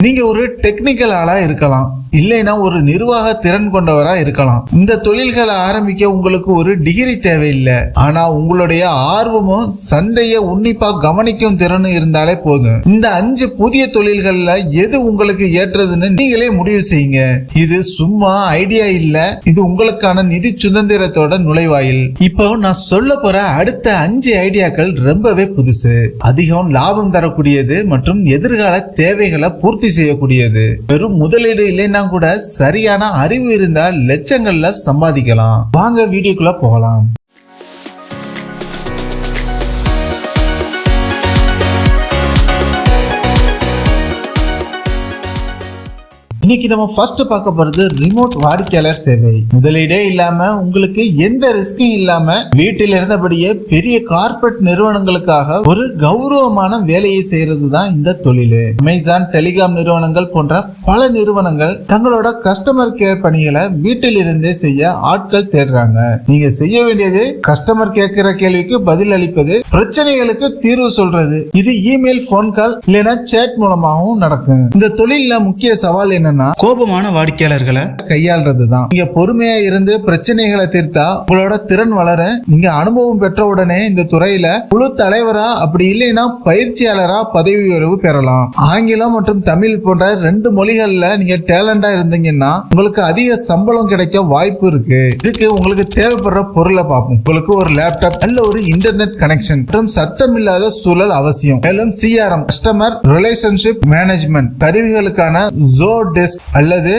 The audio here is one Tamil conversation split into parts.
நீங்க ஒரு டெக்னிக்கல் ஆளா இருக்கலாம். இல்லைன்னா ஒரு நிர்வாக திறன் கொண்டவரா இருக்கலாம். இந்த தொழில்களை ஆரம்பிக்க உங்களுக்கு ஒரு டிகிரி தேவையில்லை. ஆனா உங்களுடைய ஆர்வமும் சந்தையை உன்னிப்பா கவனிக்கும் திறனும் இருந்தாலே போதும். இந்த அஞ்சு புதிய தொழில்கள்ல எது உங்களுக்கு ஏற்றதுன்னு நீங்களே முடிவு செய்யுங்க. இது சும்மா ஐடியா இல்ல. இது உங்களுக்கான நிதி சுதந்திரத்தோட நுழைவாயில். இப்போ நான் சொல்ல போற அடுத்த அஞ்சு ஐடியாக்கள் ரொம்பவே புதுசு. அதிகம் லாபம் தரக்கூடியது மற்றும் எதிர்கால தேவைகளை பூர்த்தி செய்யக்கூடியது. வெறும் முதலீடு இல்லைன்னா கூட சரியான அறிவு இருந்தால் லட்சங்கள்ல சம்பாதிக்கலாம். வாங்க வீடியோக்குள்ள போகலாம். இன்னைக்கு நம்ம ஃபர்ஸ்ட் பார்க்க போறது ரிமோட் வாடிக்கையாளர் சேவை. முதலீடே இல்லாம உங்களுக்கு எந்த ரிஸ்கும் இல்லாம வீட்டில் இருந்தபடியே பெரிய கார்பரேட் நிறுவனங்களுக்காக ஒரு கௌரவமான வேலையை செய்யறது தான் இந்த தொழில். அமேசான் டெலிகாம் நிறுவனங்கள் போன்ற பல நிறுவனங்கள் தங்களோட கஸ்டமர் கேர் பணிகளை வீட்டில் இருந்தே செய்ய ஆட்கள் தேடுறாங்க. நீங்க செய்ய வேண்டியது கஸ்டமர் கேட்கிற கேள்விக்கு பதில் அளிப்பது பிரச்சனைகளுக்கு தீர்வு சொல்றது. இது இமெயில் போன் கால் இல்லைன்னா சேட் மூலமாகவும் நடக்கும். இந்த தொழில முக்கிய சவால் என்னன்னா கோபமான வாடிக்கையாளர்களை கையாள்றது தான் நீங்க பொறுமையா இருந்து பிரச்சனைகளை தீர்த்தா உங்களோட திறன் வளர நீங்க அனுபவம் பெற்ற உடனே இந்த துறையில குழு தலைவரா அப்படி இல்லைன்னா பயிற்சியாளரா பதவி உயர்வு பெறலாம். ஆங்கிலம் மற்றும் தமிழ் போன்ற ரெண்டு மொழிகள்ல நீங்க டேலண்டா இருந்தீங்கன்னா உங்களுக்கு அதிக சம்பளம் கிடைக்க வாய்ப்பு இருக்கு. இதுக்கு உங்களுக்கு தேவைப்படுற பொருளை பார்ப்போம். உங்களுக்கு ஒரு லேப்டாப் நல்ல ஒரு இன்டர்நெட் கனெக்ஷன் மற்றும் சத்தம் இல்லாத சூழல் அவசியம். மேலும் சிஆர்எம் கஸ்டமர் ரிலேஷன்ஷிப் மேனேஜ்மெண்ட் கருவிகளுக்கான ஜோ டெஸ்க் அல்லது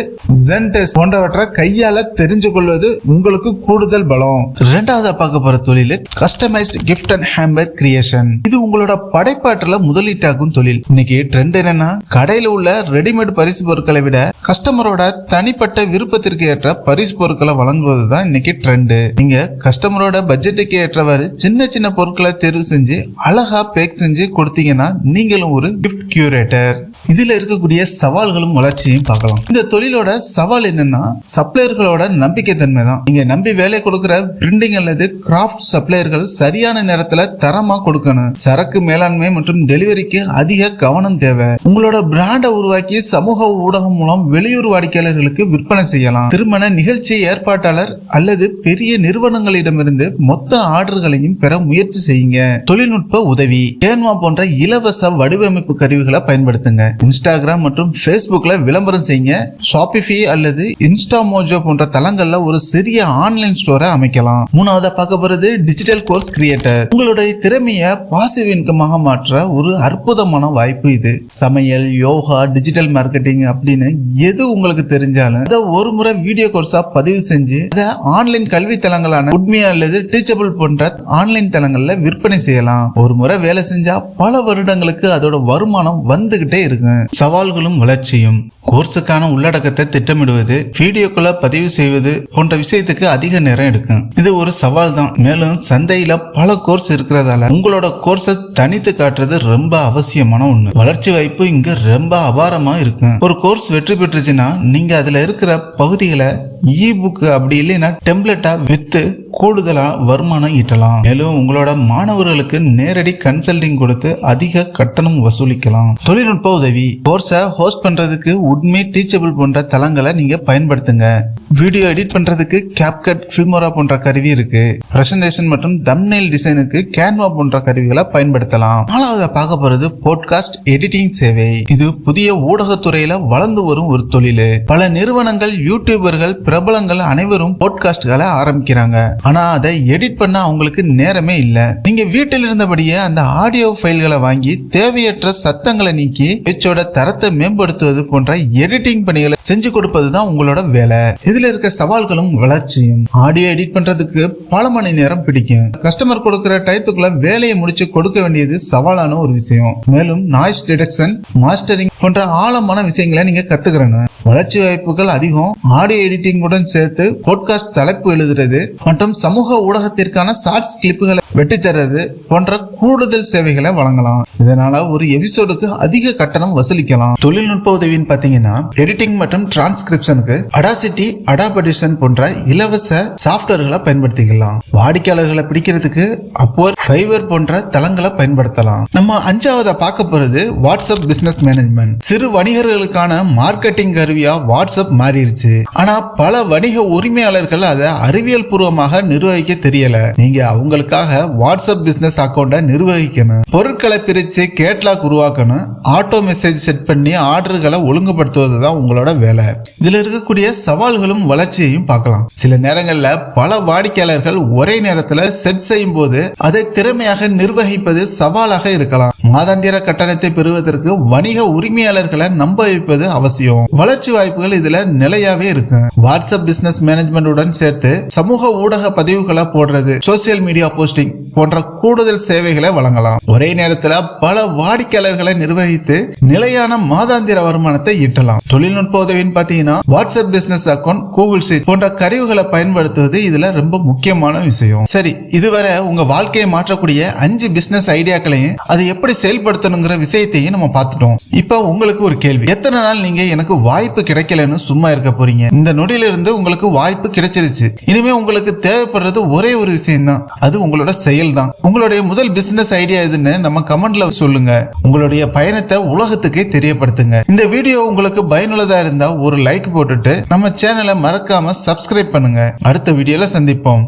ஜென்டெஸ்க் போன்றவற்றை கையால தெரிஞ்சு கொள்வது உங்களுக்கு கூடுதல் பலம். இரண்டாவதா பார்க்க போற தொழில் customised gift and hamper creation இது உங்களோட படைப்பாற்றல முதலீட்டாகும் தொழில். இன்னைக்கு ட்ரெண்ட் என்னன்னா கடையில உள்ள ரெடிமேட் பரிசு பொருட்களை விட கஸ்டமரோட தனிப்பட்ட விருப்பத்திற்கு ஏற்ற பரிசு பொருட்களை வழங்குவது தான் இன்னைக்கு ட்ரெண்ட் நீங்க கஸ்டமரோட பட்ஜெட்டுக்கு ஏற்றவாறு சின்ன சின்ன பொருட்களை தேர்வு செஞ்சு அழகா பேக் செஞ்சு கொடுத்தீங்கன்னா நீங்களும் ஒரு கிஃப்ட் கியூரேட்டர் இதுல இருக்கக்கூடிய சவால்களும் வளர்ச்சியும் பார்க்கலாம். இந்த தொழிலோட சவால் என்னன்னா சப்ளையர்களோட நம்பிக்கை தன்மை தான். நீங்க நம்பி வேலை கொடுக்கிற பிரிண்டிங் அல்லது கிராஃப்ட் சப்ளையர்கள் சரியான நேரத்துல தரமா கொடுக்கணும். சரக்கு மேலாண்மை மற்றும் டெலிவரிக்கு அதிக கவனம் தேவை. உங்களோட பிராண்டை உருவாக்கி சமூக ஊடகம் மூலம் வெளியூர் வாடிக்கையாளர்களுக்கு விற்பனை செய்யலாம். திருமண நிகழ்ச்சி ஏற்பாட்டாளர் அல்லது பெரிய நிறுவனங்களிடமிருந்து மொத்த ஆர்டர்களையும் பெற முயற்சி செய்யுங்க. தொழில்நுட்ப உதவி கேன்வா போன்ற இலவச வடிவமைப்பு கருவிகளை பயன்படுத்துங்க. இன்ஸ்டாகிராம் மற்றும் ஃபேஸ்புக்கில் விளம்பரம் செய்யுங்க. ஷாப்பிஃபை அல்லது இன்ஸ்டா மோஜோ போன்ற தளங்களில் ஒரு சிறிய ஆன்லைன் ஸ்டோரை அமைக்கலாம். மூணாவதாக பார்க்க போகிறது டிஜிட்டல் கோர்ஸ் கிரியேட்டர் உங்களுடைய திறமையை பாசிவ் இன்கமாக மாற்ற ஒரு அற்புதமான வாய்ப்பு இது. சமையல் யோகா டிஜிட்டல் மார்க்கெட்டிங் அப்படின்னு எது உங்களுக்கு தெரிஞ்சாலும் அதை ஒரு முறை வீடியோ கோர்ஸாக பதிவு செஞ்சு அதை ஆன்லைன் கல்வி தளங்களான உட்மையா அல்லது டீச்சபிள் போன்ற ஆன்லைன் தளங்களில் விற்பனை செய்யலாம். ஒரு முறை வேலை செஞ்சா பல வருடங்களுக்கு அதோட வருமானம் வந்துகிட்டே இருக்கு சவால்களும் வளர்ச்சியும். கோர்ஸுக்கான உள்ளடக்கத்தை திட்டமிடுவது வீடியோக்களை பதிவு செய்வது போன்ற விஷயத்துக்கு அதிக நேரம் எடுக்கும். இது ஒரு சவால் தான் மேலும் சந்தையில பல கோர்ஸ் இருக்கிறதால உங்களோட கோர்ஸை தனித்து காட்டுறது ரொம்ப அவசியமான ஒண்ணு. வளர்ச்சி வாய்ப்பு இங்க ரொம்ப அபாரமா இருக்கும் ஒரு கோர்ஸ் வெற்றி பெற்றுச்சுன்னா நீங்க அதுல இருக்கிற பகுதிகளை இ புக் அப்படி இல்லைன்னா டெம்ப்ளெட்டா வித்து கூடுதலா வருமானம் ஈட்டலாம். மேலும் உங்களோட மாணவர்களுக்கு நேரடி கன்சல்டிங் கொடுத்து அதிக கட்டணம் வசூலிக்கலாம். தொழில்நுட்ப உதவி கோர்ஸை ஹோஸ்ட் பண்றதுக்கு உண்மை டீச்சபிள் போன்ற தளங்களை நீங்க பயன்படுத்துங்க. வீடியோ எடிட் பண்றதுக்கு கேப்கட் ஃபில்மோரா போன்ற கருவி இருக்கு. பிரசன்டேஷன் மற்றும் தம்னெயில் டிசைனுக்கு கேன்வா போன்ற கருவிகளை பயன்படுத்தலாம். நாலாவது பார்க்க போறது போட்காஸ்ட் எடிட்டிங் சேவை. இது புதிய ஊடகத்துறையில வளர்ந்து வரும் ஒரு தொழில். பல நிறுவனங்கள் யூடியூபர்கள் பிரபலங்கள் அனைவரும் போட்காஸ்ட்களை ஆரம்பிக்கிறாங்க. ஆனா அதை எடிட் பண்ண அவங்களுக்கு நேரமே இல்ல. நீங்க வீட்டில் இருந்தபடியே அந்த ஆடியோ ஃபைல்களை வாங்கி தேவையற்ற சத்தங்களை நீக்கி பேச்சோட தரத்தை மேம்படுத்துவது போன்ற எடிட்டிங் பணிகளை செஞ்சு கொடுப்பது தான் உங்களோட வேலை. இதுல இருக்க சவால்களும் வளர்ச்சியும். ஆடியோ எடிட் பண்றதுக்கு பல மணி நேரம் பிடிக்கும். கஸ்டமர் கொடுக்கிற டயத்துக்குள்ள வேலையை முடிச்சு கொடுக்க வேண்டியது சவாலான ஒரு விஷயம். மேலும் நாய்ஸ் டிடெக்ஷன் மாஸ்டரிங் போன்ற ஆழமான விஷயங்களை நீங்க கத்துக்கிறணும் வளர்ச்சி வாய்ப்புகள் அதிகம். ஆடியோ எடிட்டிங்குடன் சேர்த்து போட்காஸ்ட் தலைப்பு எழுதுறது மற்றும் சமூக ஊடகத்திற்கான ஷார்ட்ஸ் கிளிப்புகளை வெட்டி தர்றது போன்ற கூடுதல் சேவைகளை வழங்கலாம். இதனால ஒரு எபிசோடுக்கு அதிக கட்டணம் வசூலிக்கலாம். தொழில்நுட்ப உதவின்னு பாத்தீங்கன்னா எடிட்டிங் மற்றும் டிரான்ஸ்கிரிப்ஷனுக்கு அடாசிட்டி அடாபடிஷன் போன்ற இலவச சாஃப்ட்வேர்களை பயன்படுத்திக்கலாம். வாடிக்கையாளர்களை பிடிக்கிறதுக்கு அப்போர் ஃபைவர் போன்ற தளங்களை பயன்படுத்தலாம். நம்ம அஞ்சாவதா பார்க்க போறது வாட்ஸ்அப் பிசினஸ் மேனேஜ்மெண்ட் சிறு வணிகர்களுக்கான மார்க்கெட்டிங் கருவியா வாட்ஸ்அப் மாறிடுச்சு ஆனா பல வணிக உரிமையாளர்கள் அதை அறிவியல் பூர்வமாக நிர்வகிக்க தெரியல. நீங்க அவங்களுக்காக வாட்ஸ்அப் பிசினஸ் அக்கௌண்ட்டை நிர்வகிக்கணும். பொருட்களை பிரிச்சு கேட்லாக் உருவாக்கணும். ஆட்டோ மெசேஜ் செட் பண்ணி ஆர்டர்களை ஒழுங்குபடுத்துவது தான் உங்களோட வேலை. இதுல இருக்கக்கூடிய சவால்களும் வளர்ச்சியையும் பார்க்கலாம். சில நேரங்கள்ல பல வாடிக்கையாளர்கள் ஒரே நேரத்துல செட் செய்யும் போது அதை திறமையாக நிர்வகிப்பது சவாலாக இருக்கலாம். மாதாந்திர கட்டணத்தை பெறுவதற்கு வணிக உரிமையாளர்களை நம்ப வைப்பது அவசியம். வளர்ச்சி வாய்ப்புகள் இதுல நிலையாவே இருக்கு. வாட்ஸ்அப் பிசினஸ் மேனேஜ்மெண்ட் உடன் சேர்த்து சமூக ஊடக பதிவுகளை போடுறது சோசியல் மீடியா போஸ்டிங் போன்ற கூடுதல் சேவைகளை வழங்கலாம். ஒரே நேரத்துல பல வாடிக்கையாளர்களை நிர்வகித்து நிலையான மாதாந்திர வருமானத்தை ஈட்டலாம். தொழில்நுட்ப உதவின்னு பாத்தீங்கன்னா WhatsApp business account Google sheet போன்ற கருவிகளை பயன்படுத்துவது இதுல ரொம்ப முக்கியமான விஷயம். சரி இதுவரை உங்க வாழ்க்கையை மாற்றக்கூடிய அஞ்சு பிசினஸ் ஐடியாக்களையும் அது எப்படி செயல்படுத்தணுங்கிற விஷயத்தையும் நம்ம பார்த்துட்டோம். இப்போ உங்களுக்கு ஒரு கேள்வி. எத்தனை நாள் நீங்க எனக்கு வாய்ப்பு கிடைக்கலன்னு சும்மா இருக்க போறீங்க? இந்த நொடியில இருந்து உங்களுக்கு வாய்ப்பு கிடைச்சிருச்சு. இனிமே உங்களுக்கு தேவைப்படுறது ஒரே ஒரு விஷயம் தான் அது உங்களோட செயல் தான் உங்களுடைய முதல் பிசினஸ் ஐடியா எதுன்னு நம்ம கமெண்ட்ல சொல்லுங்க. உங்களுடைய பயணத்தை உலகத்துக்கே தெரியப்படுத்துங்க. இந்த வீடியோ உங்களுக்கு பயனுள்ளதா இருந்தா ஒரு லைக் போட்டுட்டு நம்ம சேனலை மறக்காம சப்ஸ்கிரைப் பண்ணுங்க. அடுத்த வீடியோல சந்திப்போம்.